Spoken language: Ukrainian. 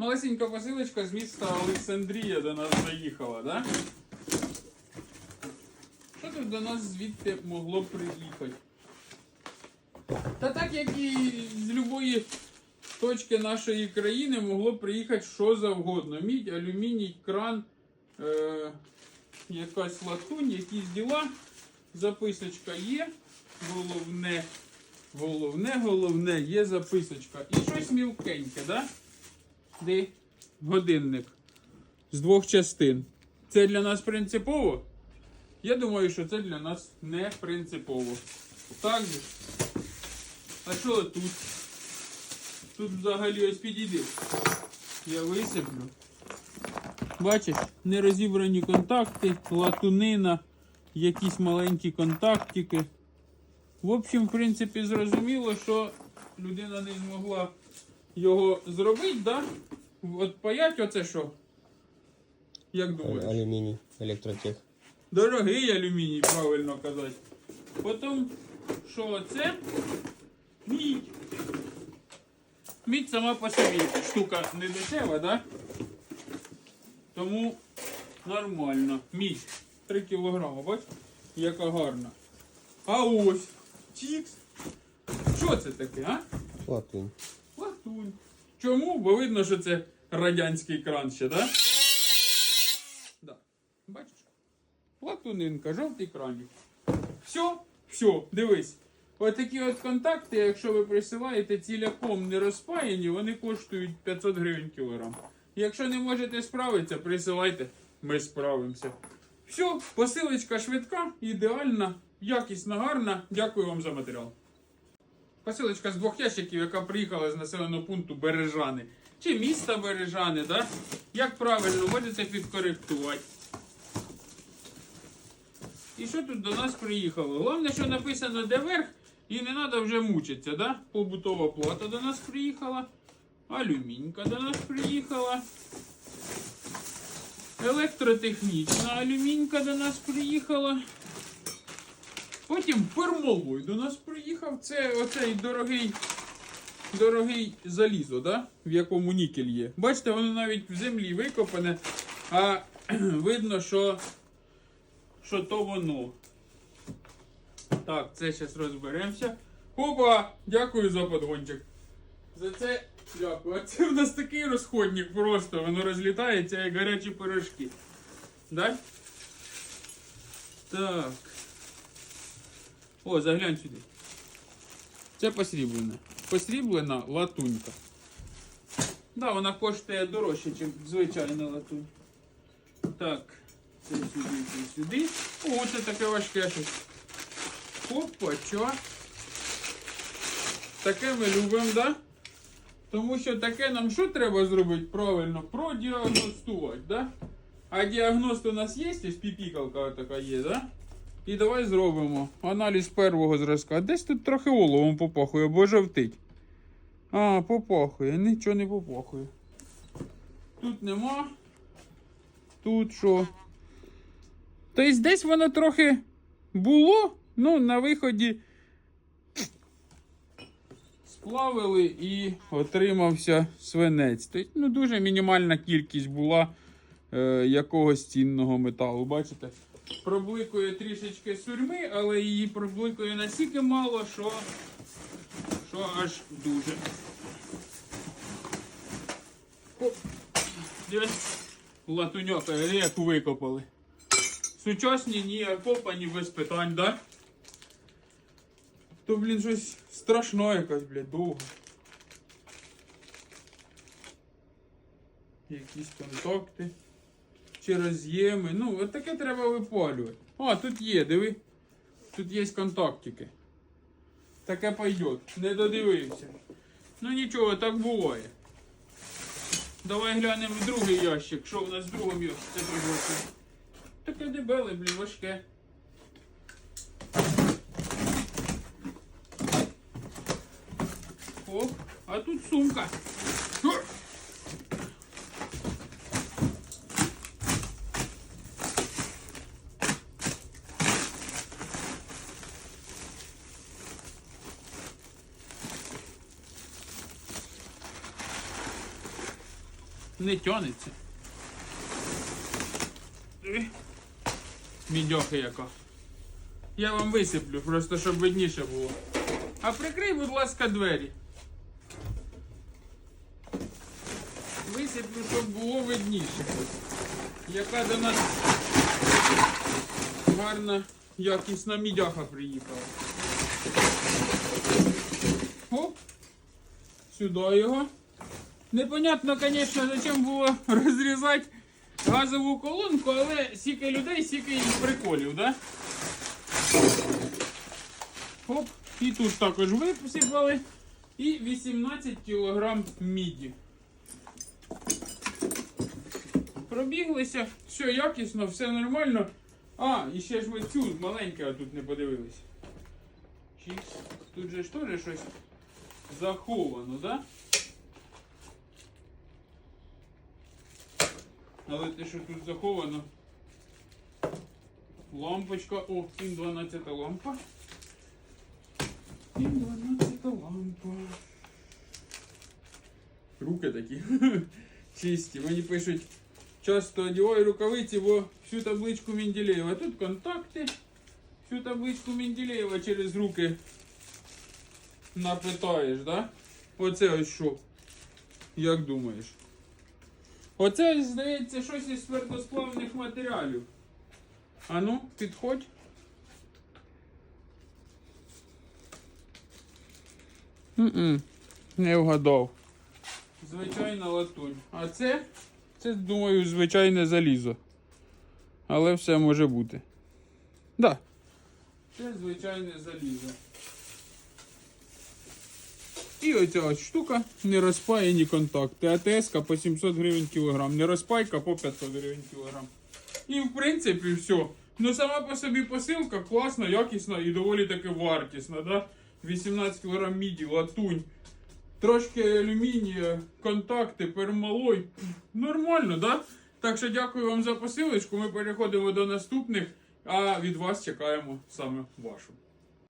Малесенька посилочка з міста Олександрія до нас заїхала, да? Що тут до нас звідти могло приїхати? Та так як і з любої точки нашої країни могло приїхати що завгодно. Мідь, алюміній, кран, е, якась латунь, якісь діла. Записочка є. Головне, головне, головне, є записочка. І щось мілкеньке, да? Де годинник з двох частин. Це для нас принципово? Я думаю, що це для нас не принципово. Так же. А що тут? Тут взагалі ось підійди. Я висиплю. Бачиш, нерозібрані контакти, латунина, якісь маленькі контактики. В общем, в принципі, зрозуміло, що людина не змогла його зробити, да? От паять оце що? Як думаєш? Алюминий, электротех. Дорогий алюміній, правильно казати. Потім, що це? Мідь. Мідь сама по собі штука не дешева, да? Тому нормально. Мідь. 3 кілограми, бач? Яка гарна. А ось. Чікс. Що це таке, а? Латунь. Латунь. Чому? Бо видно, що це радянський кран ще, да? Да. Бачиш? Латунинка, жовтий краник. Все, все, дивись. Отакі от контакти, якщо ви присилаєте ціляком не розпаяні, вони коштують 500 гривень кілограм. Якщо не можете справитися, присилайте, ми справимося. Все, посилочка швидка, ідеальна, якісна, гарна. Дякую вам за матеріал. Посилочка з двох ящиків, яка приїхала з населеного пункту Бережани. Чи міста Бережани, да? Як правильно, можете підкоректувати. І що тут до нас приїхало? Головне, що написано де верх, і не треба вже мучитися, да? Побутова плата до нас приїхала. Алюмінька до нас приїхала. Електротехнічна алюмінька до нас приїхала. Потім пермолой до нас приїхав. Це оцей дорогий, дорогий залізо, да? в якому нікель є. Бачите, воно навіть в землі викопане, а видно, що, що то воно. Так, це зараз розберемося. Опа! Дякую за подгончик. За це дякую. А це в нас такий розходник просто, воно розлітається як гарячі пирожки. Да? Так. О, заглянь сюди. Це посріблена. Посріблена латунька. Да, вона коштує дорожче, ніж звичайна латунь. Так, це сюди, це сюди. О, це таке важке щось. Опа, чо? Таке ми любимо, да? Тому що таке нам що треба зробити правильно? Продіагностувати, да? А діагност у нас є, ось піпікалка така є, да? І давай зробимо аналіз первого зразка. Десь тут трохи оловом попахує, бо жовтить. А, попахує, нічого не попахує. Тут нема. Тут що? Тобто десь воно трохи було, ну на виході сплавили і отримався свинець. Тобто, ну, дуже мінімальна кількість була е, якогось цінного металу. Бачите? Пробликує трішечки сурми, але її пробликує настільки мало, що, що аж дуже. Оп. Дивись, латуньок, е, як викопали. Сучасні ні, а копані без питань, да? То, блін, щось страшно якась, блядь, довго. Якісь контакти. Чи роз'єми. Ну, от таке треба випалювати. А, тут є, диви. Тут є контактики. Таке пойдет. Не додивився. Ну нічого, так буває. Давай глянемо в другий ящик. Що у нас в другому ящику? Приготує. Таке дебеле, блін, важке. О, а тут сумка. Не тянеться. Мідьохи яка. Я вам висиплю, просто щоб видніше було. А прикрий, будь ласка, двері. Висиплю, щоб було видніше. Яка до нас гарна якісна мідяха приїхала. Оп. Сюди його. Непонятно, звісно, зачем було розрізати газову колонку, але стільки людей, стільки і приколів, да? Оп, і тут також висипали. І 18 кг міді. Пробіглися, все якісно, все нормально. А, і ще ж ви цю маленьку тут не подивились. Чікс. Тут же ж теж щось заховано, да? Але те, що тут заховано. Лампочка. О, кін 12 лампа. Кін 12 лампа. Руки такі. Чисті. Мені пишуть, часто одягаю рукавиці, бо всю табличку Менделєєва. Тут контакти. Всю табличку Менделєєва через руки напитаєш, да? Оце ось що. Як думаєш? Оце, здається, щось із твердосплавних матеріалів. А ну, підходь. м Не вгадав. Звичайна латунь. А це, це, думаю, звичайне залізо. Але все може бути. Да. Це звичайне залізо. І оця ось штука не розпаяні контакти. АТС по 700 гривень кілограм, не розпайка по 500 гривень кілограм. І в принципі все. Ну сама по собі посилка класна, якісна і доволі таки вартісна. Да? 18 кг міді, латунь, трошки алюмінія, контакти, пермалой. Нормально, да? Так що дякую вам за посилочку. Ми переходимо до наступних, а від вас чекаємо саме вашу.